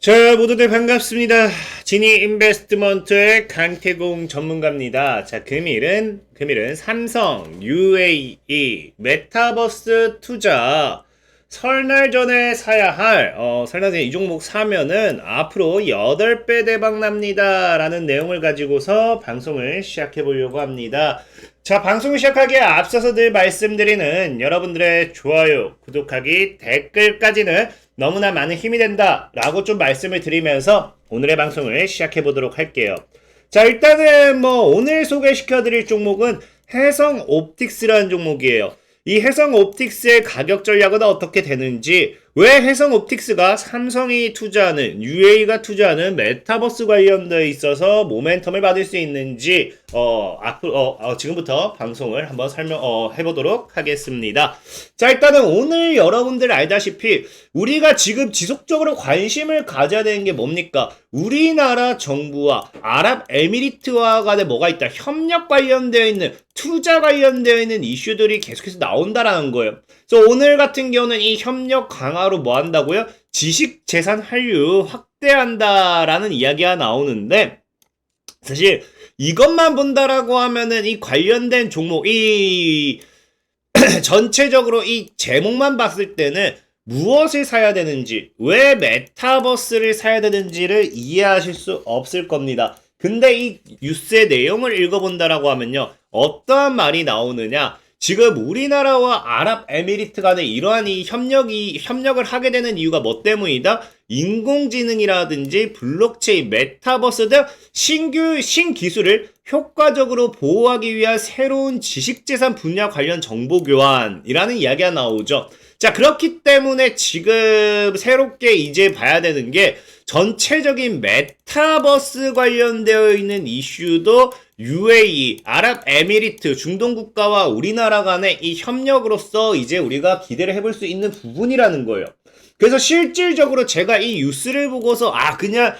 자, 모두들 반갑습니다. 지니 인베스트먼트의 강태공 전문가입니다. 자, 금일은, 금일은 삼성, UAE, 메타버스 투자, 설날 전에 사야 할, 어, 설날 전에 이 종목 사면은 앞으로 8배 대박 납니다. 라는 내용을 가지고서 방송을 시작해 보려고 합니다. 자, 방송을 시작하기에 앞서서 늘 말씀드리는 여러분들의 좋아요, 구독하기, 댓글까지는 너무나 많은 힘이 된다. 라고 좀 말씀을 드리면서 오늘의 방송을 시작해 보도록 할게요. 자, 일단은 뭐 오늘 소개시켜 드릴 종목은 해성 옵틱스라는 종목이에요. 이 해성 옵틱스의 가격 전략은 어떻게 되는지, 왜 해성 옵틱스가 삼성이 투자하는, UA가 투자하는 메타버스 관련되어 있어서 모멘텀을 받을 수 있는지, 어, 앞으로, 어, 어, 지금부터 방송을 한번 설명, 어, 해보도록 하겠습니다. 자, 일단은 오늘 여러분들 알다시피, 우리가 지금 지속적으로 관심을 가져야 되는 게 뭡니까? 우리나라 정부와 아랍에미리트와 간에 뭐가 있다? 협력 관련되어 있는 투자 관련되어 있는 이슈들이 계속해서 나온다라는 거예요. 그래서 오늘 같은 경우는 이 협력 강화 로 뭐 한다고요? 지식 재산 한류 확대한다라는 이야기가 나오는데 사실 이것만 본다라고 하면은 이 관련된 종목 이 전체적으로 이 제목만 봤을 때는 무엇을 사야 되는지, 왜 메타버스를 사야 되는지를 이해하실 수 없을 겁니다. 근데 이 뉴스의 내용을 읽어본다라고 하면요. 어떠한 말이 나오느냐. 지금 우리나라와 아랍에미리트 간에 이러한 이 협력이, 협력을 하게 되는 이유가 뭐 때문이다? 인공지능이라든지 블록체인, 메타버스 등 신규, 신기술을 효과적으로 보호하기 위한 새로운 지식재산 분야 관련 정보 교환이라는 이야기가 나오죠. 자, 그렇기 때문에 지금 새롭게 이제 봐야 되는 게 전체적인 메타버스 관련되어 있는 이슈도 UAE, 아랍에미리트, 중동 국가와 우리나라 간의 이 협력으로서 이제 우리가 기대를 해볼 수 있는 부분이라는 거예요. 그래서 실질적으로 제가 이 뉴스를 보고서 아, 그냥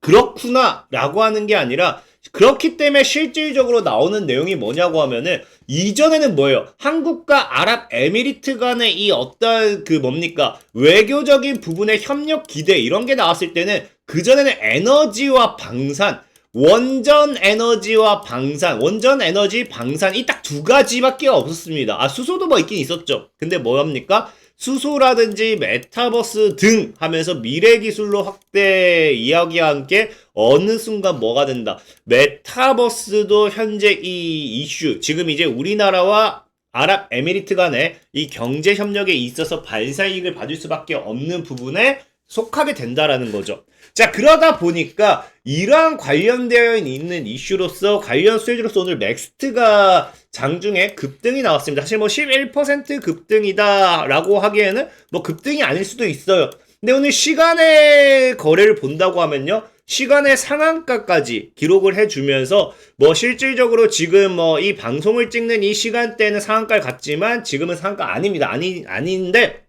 그렇구나 라고 하는 게 아니라 그렇기 때문에 실질적으로 나오는 내용이 뭐냐고 하면은 이전에는 뭐예요? 한국과 아랍에미리트 간의 이 어떤 그 뭡니까? 외교적인 부분의 협력 기대 이런 게 나왔을 때는 그전에는 에너지와 방산 원전 에너지와 방산, 원전 에너지, 방산 이 딱 두 가지밖에 없었습니다. 아 수소도 뭐 있긴 있었죠. 근데 뭐합니까? 수소라든지 메타버스 등 하면서 미래 기술로 확대 이야기와 함께 어느 순간 뭐가 된다. 메타버스도 현재 이 이슈, 지금 이제 우리나라와 아랍에미리트 간의 이 경제 협력에 있어서 반사이익을 받을 수밖에 없는 부분에 속하게 된다라는 거죠. 자, 그러다 보니까 이러한 관련되어 있는 이슈로서 관련 수혜주로서 오늘 넥스트가 장중에 급등이 나왔습니다. 사실 뭐 11% 급등이다라고 하기에는 뭐 급등이 아닐 수도 있어요. 근데 오늘 시간의 거래를 본다고 하면요. 시간의 상한가까지 기록을 해주면서 뭐 실질적으로 지금 뭐 이 방송을 찍는 이 시간대는 상한가를 갔지만 지금은 상한가 아닙니다. 아니, 아닌데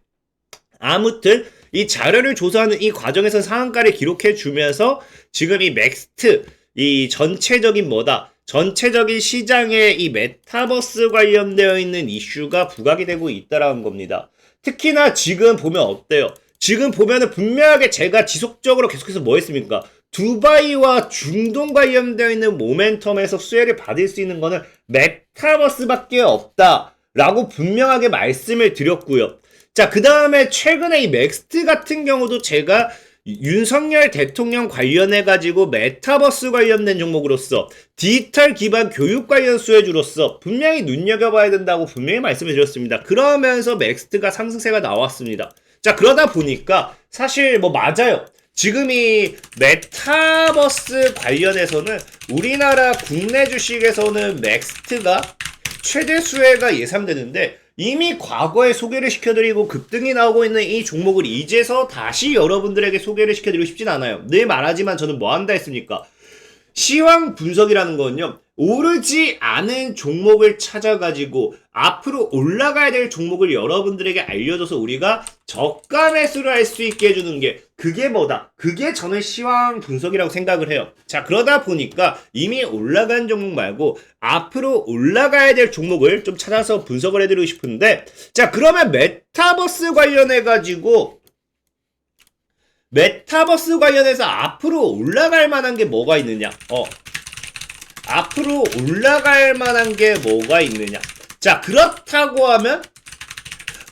아무튼 이 자료를 조사하는 이 과정에서 상한가를 기록해 주면서 지금 이 맥스트 이 전체적인 뭐다 전체적인 시장에 이 메타버스 관련되어 있는 이슈가 부각이 되고 있다라는 겁니다. 특히나 지금 보면 어때요? 지금 보면은 분명하게 제가 지속적으로 계속해서 뭐 했습니까? 두바이와 중동 관련되어 있는 모멘텀에서 수혜를 받을 수 있는 거는 메타버스밖에 없다 라고 분명하게 말씀을 드렸고요. 자, 그 다음에 최근에 이 맥스트 같은 경우도 제가 윤석열 대통령 관련해 가지고 메타버스 관련된 종목으로서 디지털 기반 교육 관련 수혜주로서 분명히 눈여겨봐야 된다고 분명히 말씀을 드렸습니다. 그러면서 맥스트가 상승세가 나왔습니다. 자, 그러다 보니까 사실 뭐 맞아요. 지금 이 메타버스 관련해서는 우리나라 국내 주식에서는 맥스트가 최대 수혜가 예상되는데 이미 과거에 소개를 시켜드리고 급등이 나오고 있는 이 종목을 이제서 다시 여러분들에게 소개를 시켜드리고 싶진 않아요. 늘 말하지만 저는 뭐 한다 했습니까? 시황 분석이라는 건요. 오르지 않은 종목을 찾아가지고 앞으로 올라가야 될 종목을 여러분들에게 알려줘서 우리가 저가 매수를 할 수 있게 해주는 게 그게 뭐다? 그게 저는 시황 분석이라고 생각을 해요. 자, 그러다 보니까 이미 올라간 종목 말고 앞으로 올라가야 될 종목을 좀 찾아서 분석을 해드리고 싶은데 자, 그러면 메타버스 관련해가지고 메타버스 관련해서 앞으로 올라갈 만한 게 뭐가 있느냐? 어. 앞으로 올라갈 만한 게 뭐가 있느냐? 자, 그렇다고 하면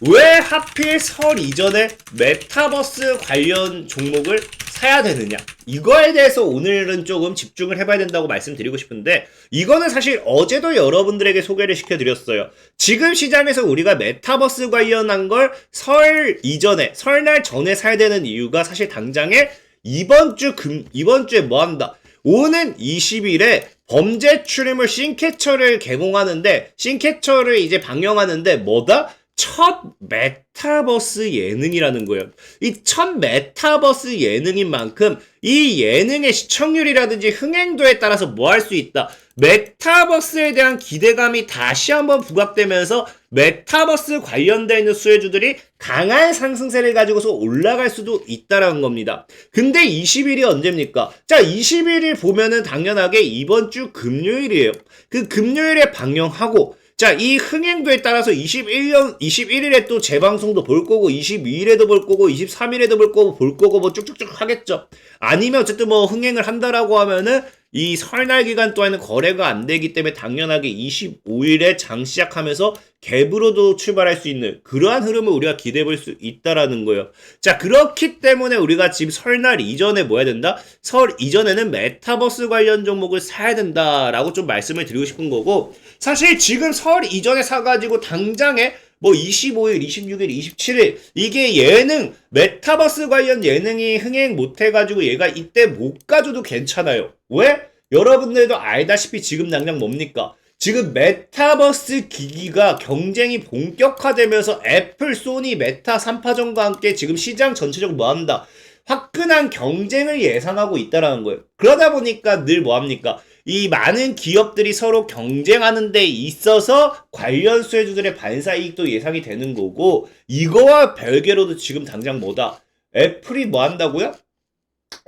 왜 하필 설 이전에 메타버스 관련 종목을 사야 되느냐? 이거에 대해서 오늘은 조금 집중을 해봐야 된다고 말씀드리고 싶은데, 이거는 사실 어제도 여러분들에게 소개를 시켜드렸어요. 지금 시장에서 우리가 메타버스 관련한 걸 설 이전에, 설날 전에 사야 되는 이유가 사실 당장에 이번 주 금, 이번 주에 뭐 한다? 오는 20일에 범죄 추리물 싱캐처를 개봉하는데, 싱캐처를 이제 방영하는데 뭐다? 첫 메타버스 예능이라는 거예요. 이 첫 메타버스 예능인 만큼 이 예능의 시청률이라든지 흥행도에 따라서 뭐 할 수 있다. 메타버스에 대한 기대감이 다시 한번 부각되면서 메타버스 관련되어 있는 수혜주들이 강한 상승세를 가지고서 올라갈 수도 있다라는 겁니다. 근데 20일이 언제입니까? 자, 20일을 보면은 당연하게 이번 주 금요일이에요. 그 금요일에 방영하고 자, 이 흥행도에 따라서 21년, 21일에 또 재방송도 볼 거고, 22일에도 볼 거고, 23일에도 볼 거고, 볼 거고, 뭐 쭉쭉쭉 하겠죠. 아니면 어쨌든 뭐 흥행을 한다라고 하면은 이 설날 기간 동안은 거래가 안 되기 때문에 당연하게 25일에 장 시작하면서 갭으로도 출발할 수 있는 그러한 흐름을 우리가 기대해 볼 수 있다라는 거예요. 자, 그렇기 때문에 우리가 지금 설날 이전에 뭐 해야 된다? 설 이전에는 메타버스 관련 종목을 사야 된다라고 좀 말씀을 드리고 싶은 거고, 사실 지금 설 이전에 사가지고 당장에 뭐 25일, 26일, 27일 이게 예능 메타버스 관련 예능이 흥행 못 해가지고 얘가 이때 못 가줘도 괜찮아요. 왜? 여러분들도 알다시피 지금 당장 뭡니까? 지금 메타버스 기기가 경쟁이 본격화되면서 애플, 소니, 메타 3파전과 함께 지금 시장 전체적으로 뭐한다? 화끈한 경쟁을 예상하고 있다라는 거예요. 그러다 보니까 늘 뭐합니까? 이 많은 기업들이 서로 경쟁하는 데 있어서 관련 수혜주들의 반사 이익도 예상이 되는 거고 이거와 별개로도 지금 당장 뭐다? 애플이 뭐 한다고요?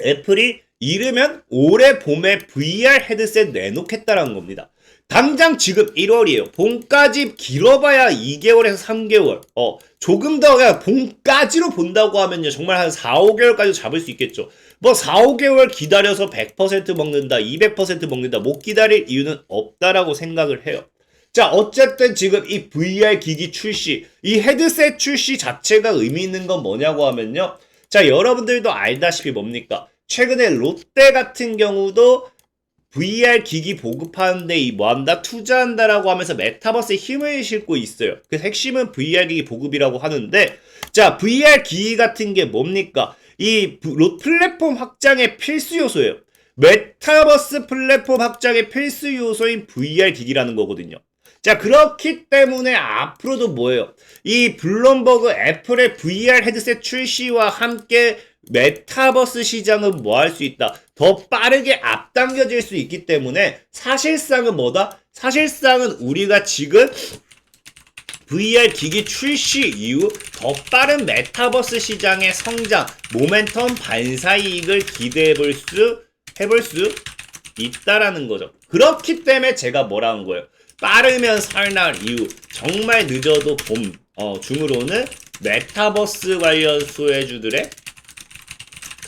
애플이 이르면 올해 봄에 VR 헤드셋 내놓겠다라는 겁니다. 당장 지금 1월이에요. 봄까지 길어봐야 2개월에서 3개월. 어, 조금 더 그냥 봄까지로 본다고 하면요. 정말 한 4, 5개월까지 잡을 수 있겠죠. 뭐 4, 5개월 기다려서 100% 먹는다, 200% 먹는다, 못 기다릴 이유는 없다라고 생각을 해요. 자, 어쨌든 지금 이 VR 기기 출시, 이 헤드셋 출시 자체가 의미 있는 건 뭐냐고 하면요. 자, 여러분들도 알다시피 뭡니까? 최근에 롯데 같은 경우도 VR 기기 보급하는데 이 뭐한다 투자한다라고 하면서 메타버스에 힘을 싣고 있어요. 그 핵심은 VR 기기 보급이라고 하는데 자 VR 기기 같은 게 뭡니까? 이 플랫폼 확장의 필수 요소예요. 메타버스 플랫폼 확장의 필수 요소인 VR 기기라는 거거든요. 자, 그렇기 때문에 앞으로도 뭐예요? 이 블룸버그 애플의 VR 헤드셋 출시와 함께 메타버스 시장은 뭐 할 수 있다? 더 빠르게 앞당겨질 수 있기 때문에 사실상은 뭐다? 사실상은 우리가 지금 VR 기기 출시 이후 더 빠른 메타버스 시장의 성장, 모멘텀 반사 이익을 기대해 볼 수, 해볼 수 있다라는 거죠. 그렇기 때문에 제가 뭐라 는 거예요? 빠르면 설날 이후, 정말 늦어도 봄, 어, 중으로는 메타버스 관련 수혜주들의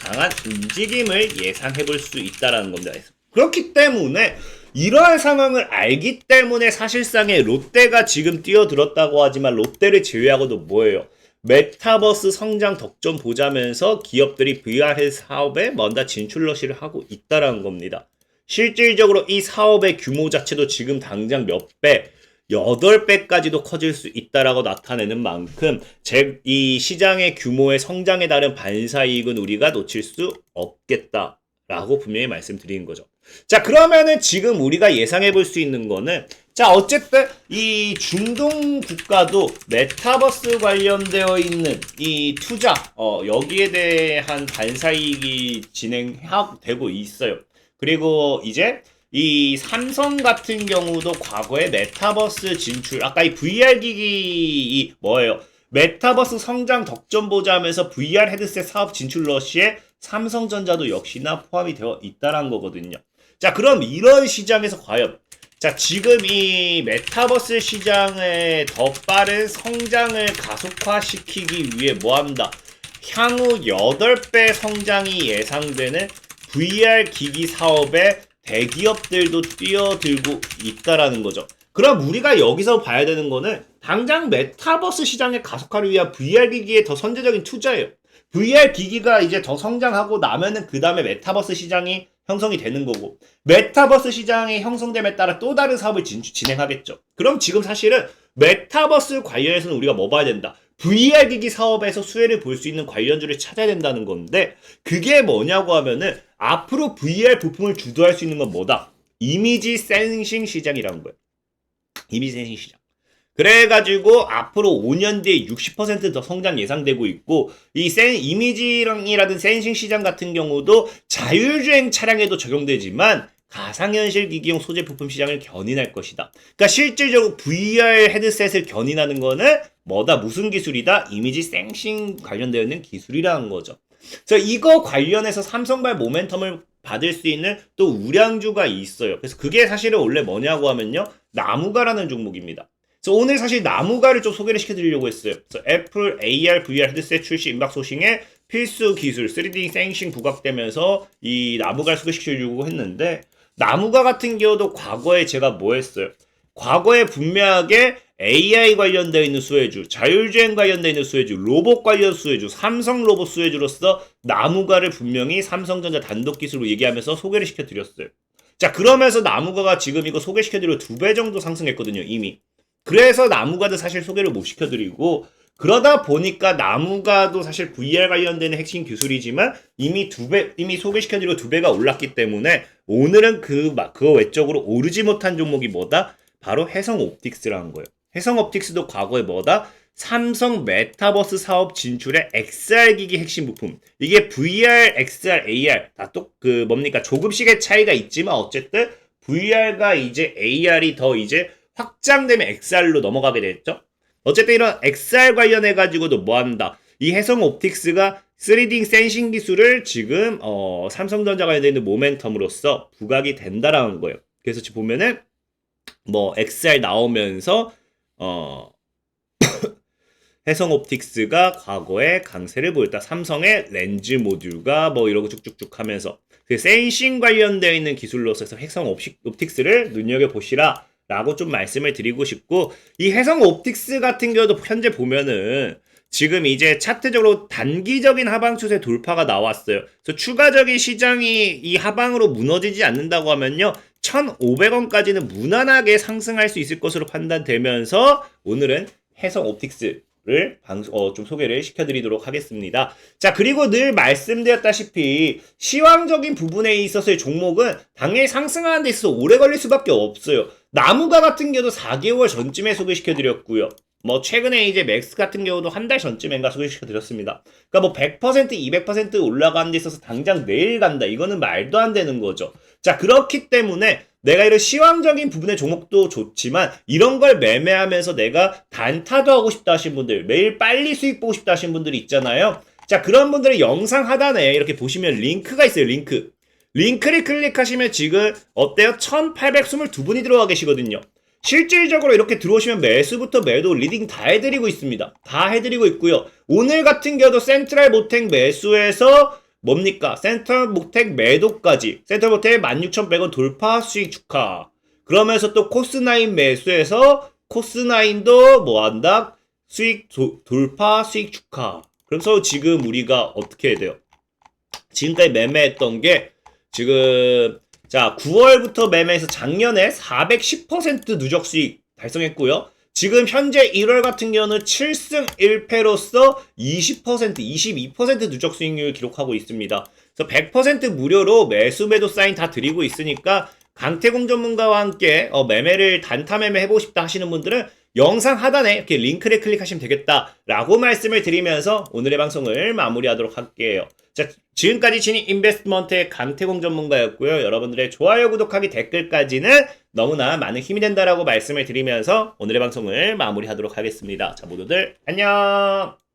강한 움직임을 예상해 볼 수 있다라는 겁니다. 그렇기 때문에 이러한 상황을 알기 때문에 사실상의 롯데가 지금 뛰어들었다고 하지만 롯데를 제외하고도 뭐예요? 메타버스 성장 덕점 보자면서 기업들이 VR 사업에 먼저 진출 러시를 하고 있다라는 겁니다. 실질적으로 이 사업의 규모 자체도 지금 당장 몇 배, 8배까지도 커질 수 있다라고 나타내는 만큼 제, 이 시장의 규모의 성장에 따른 반사이익은 우리가 놓칠 수 없겠다라고 분명히 말씀드리는 거죠. 자, 그러면은 지금 우리가 예상해 볼 수 있는 거는 자, 어쨌든 이 중동 국가도 메타버스 관련되어 있는 이 투자 어, 여기에 대한 반사이익이 진행되고 있어요. 그리고 이제 이 삼성 같은 경우도 과거에 메타버스 진출, 아까 이 VR 기기 뭐예요? 메타버스 성장 덕점 보자면서 VR 헤드셋 사업 진출 러시에 삼성전자도 역시나 포함이 되어 있다는 거거든요. 자, 그럼 이런 시장에서 과연 자, 지금 이 메타버스 시장의 더 빠른 성장을 가속화시키기 위해 뭐 한다? 향후 8배 성장이 예상되는 VR 기기 사업에 대기업들도 뛰어들고 있다라는 거죠. 그럼 우리가 여기서 봐야 되는 거는 당장 메타버스 시장의 가속화를 위한 VR 기기에 더 선제적인 투자예요. VR 기기가 이제 더 성장하고 나면은 그 다음에 메타버스 시장이 형성이 되는 거고 메타버스 시장이 형성됨에 따라 또 다른 사업을 진, 진행하겠죠. 그럼 지금 사실은 메타버스 관련해서는 우리가 뭐 봐야 된다. VR 기기 사업에서 수혜를 볼 수 있는 관련주를 찾아야 된다는 건데 그게 뭐냐고 하면은 앞으로 VR 부품을 주도할 수 있는 건 뭐다? 이미지 센싱 시장이라는 거예요. 이미지 센싱 시장. 그래가지고 앞으로 5년 뒤에 60%더 성장 예상되고 있고 이 센 이미지랑이라든 센싱 시장 같은 경우도 자율주행 차량에도 적용되지만 가상현실 기기용 소재 부품 시장을 견인할 것이다. 그러니까 실질적으로 VR 헤드셋을 견인하는 거는 뭐다 무슨 기술이다 이미지 센싱 관련되어 있는 기술이라는 거죠. 그래서 이거 관련해서 삼성발 모멘텀을 받을 수 있는 또 우량주가 있어요. 그래서 그게 사실은 원래 뭐냐고 하면요 나무가라는 종목입니다. 그래서 오늘 사실 나무가를 좀 소개를 시켜드리려고 했어요. 그래서 애플 AR, VR 헤드셋 출시 임박 소식에 필수 기술 3D 생싱 부각되면서 이 나무가를 소개시켜주려고 했는데 나무가 같은 경우도 과거에 제가 뭐 했어요? 과거에 분명하게 AI 관련되어 있는 수혜주, 자율주행 관련되어 있는 수혜주, 로봇 관련 수혜주, 삼성 로봇 수혜주로서 나무가를 분명히 삼성전자 단독 기술로 얘기하면서 소개를 시켜드렸어요. 자, 그러면서 나무가가 지금 이거 소개시켜드리고 두 배 정도 상승했거든요, 이미. 그래서 나무가도 사실 소개를 못 시켜드리고, 그러다 보니까 나무가도 사실 VR 관련되는 핵심 기술이지만 이미 두 배, 이미 소개시켜드리고 두 배가 올랐기 때문에 오늘은 그, 그거 외적으로 오르지 못한 종목이 뭐다? 바로 해성 옵틱스라는 거예요. 해성 옵틱스도 과거에 뭐다? 삼성 메타버스 사업 진출의 XR 기기 핵심 부품. 이게 VR, XR, AR 다또그 뭡니까 조금씩의 차이가 있지만 어쨌든 VR가 이제 AR이 더 이제 확장되면 XR로 넘어가게 됐죠. 어쨌든 이런 XR 관련해 가지고도 뭐 한다. 이 해성 옵틱스가 3D 센싱 기술을 지금 어, 삼성전자 관련돼 있는 모멘텀으로서 부각이 된다라는 거예요. 그래서 지금 보면은 뭐 XR 나오면서 어 해성 옵틱스가 과거에 강세를 보였다. 삼성의 렌즈 모듈과 뭐 이러고 쭉쭉쭉 하면서 그 센싱 관련되어 있는 기술로서 해성 옵틱스를 눈여겨 보시라. 라고 좀 말씀을 드리고 싶고 이 해성 옵틱스 같은 경우도 현재 보면은 지금 이제 차트적으로 단기적인 하방 추세 돌파가 나왔어요. 그래서 추가적인 시장이 이 하방으로 무너지지 않는다고 하면요. 1,500원까지는 무난하게 상승할 수 있을 것으로 판단되면서 오늘은 해성 옵틱스 를 방송, 어, 좀 소개를 시켜드리도록 하겠습니다. 자, 그리고 늘 말씀드렸다시피 시황적인 부분에 있어서의 종목은 당연히 상승하는 데 있어서 오래 걸릴 수밖에 없어요. 나무가 같은 경우도 4개월 전쯤에 소개시켜드렸고요. 뭐 최근에 이제 맥스 같은 경우도 한 달 전쯤인가 소개시켜드렸습니다. 그러니까 뭐 100% 200% 올라가는 데 있어서 당장 내일 간다. 이거는 말도 안 되는 거죠. 자 그렇기 때문에 내가 이런 시황적인 부분의 종목도 좋지만 이런 걸 매매하면서 내가 단타도 하고 싶다 하신 분들 매일 빨리 수익 보고 싶다 하신 분들이 있잖아요. 자 그런 분들은 영상 하단에 이렇게 보시면 링크가 있어요. 링크. 링크를 클릭하시면 지금 어때요? 1822분이 들어와 계시거든요. 실질적으로 이렇게 들어오시면 매수부터 매도 리딩 다 해드리고 있습니다. 다 해드리고 있고요. 오늘 같은 경우도 센트럴 모텍 매수에서 뭡니까? 센트럴 모텍 매도까지 센트럴 모텍 16,100원 돌파 수익 축하. 그러면서 또 코스9 매수해서 코스9도 뭐한다? 수익 도, 돌파 수익 축하. 그래서 지금 우리가 어떻게 해야 돼요? 지금까지 매매했던 게 지금 자 9월부터 매매해서 작년에 410% 누적 수익 달성했고요. 지금 현재 1월 같은 경우는 7승 1패로서 20% 22% 누적 수익률을 기록하고 있습니다. 그래서 100% 무료로 매수 매도 사인 다 드리고 있으니까 강태공 전문가와 함께 어, 매매를 단타 매매 해보고 싶다 하시는 분들은 영상 하단에 이렇게 링크를 클릭하시면 되겠다라고 말씀을 드리면서 오늘의 방송을 마무리하도록 할게요. 자, 지금까지 진입 인베스트먼트의 강태공 전문가였고요. 여러분들의 좋아요, 구독하기, 댓글까지는 너무나 많은 힘이 된다라고 말씀을 드리면서 오늘의 방송을 마무리하도록 하겠습니다. 자, 모두들 안녕!